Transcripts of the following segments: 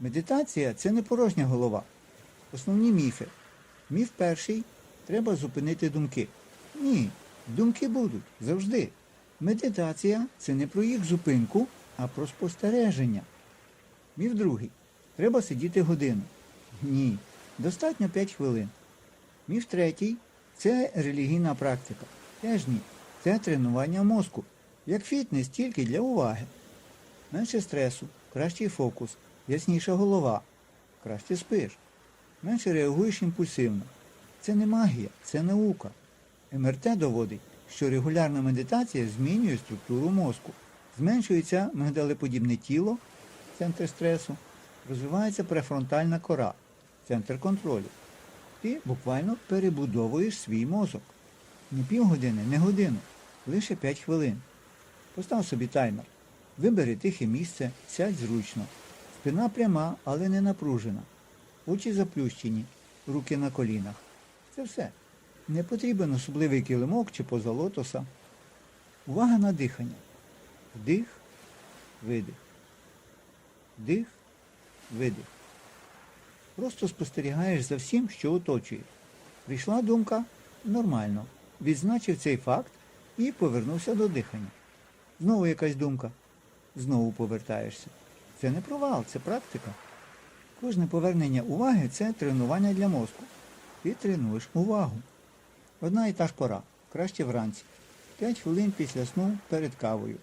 Медитація це не порожня голова. Основні міфи. Міф перший треба зупинити думки. Ні, думки будуть завжди. Медитація це не про їх зупинку, а про спостереження. Міф другий. Треба сидіти годину. Ні, достатньо 5 хвилин. Міф третій це релігійна практика. Теж ні. Це тренування мозку. Як фітнес, тільки для уваги. Менше стресу, кращий фокус, ясніша голова, краще спиш, менше реагуєш імпульсивно. Це не магія, це наука. МРТ доводить, що регулярна медитація змінює структуру мозку. Зменшується мигдалеподібне тіло, центр стресу, розвивається префронтальна кора, центр контролю. Ти буквально перебудовуєш свій мозок. Не півгодини, не годину, лише 5 хвилин. Постав собі таймер. Вибери тихе місце, сядь зручно. Спина пряма, але не напружена. Очі заплющені, руки на колінах. Це все. Не потрібен особливий килимок чи поза лотоса. Увага на дихання. Вдих, видих. Вдих, видих. Просто спостерігаєш за всім, що оточує. Прийшла думка нормально. Відзначив цей факт і повернувся до дихання. Знову якась думка. Знову повертаєшся. Це не провал, це практика. Кожне повернення уваги це тренування для мозку. Ти тренуєш увагу. Одна і та ж пора, краще вранці. 5 хвилин після сну перед кавою.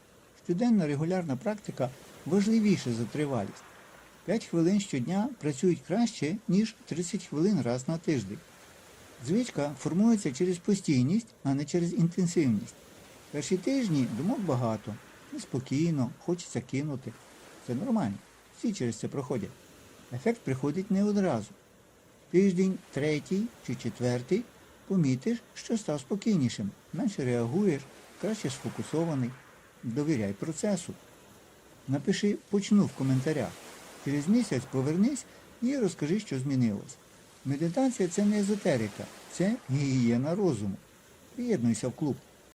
Щоденна регулярна практика важливіша за тривалість. 5 хвилин щодня працюють краще, ніж 30 хвилин раз на тиждень. Звичка формується через постійність, а не через інтенсивність. Перші тижні думок багато, неспокійно, хочеться кинути. Це нормально. Всі через це проходять. Ефект приходить не одразу. Тиждень, третій чи четвертий помітиш, що став спокійнішим, менше реагуєш, краще сфокусований. Довіряй процесу. Напиши почну в коментарях. Через місяць повернись і розкажи, що змінилось. Медитація це не езотерика, це гігієна розуму. Приєднуйся в клуб.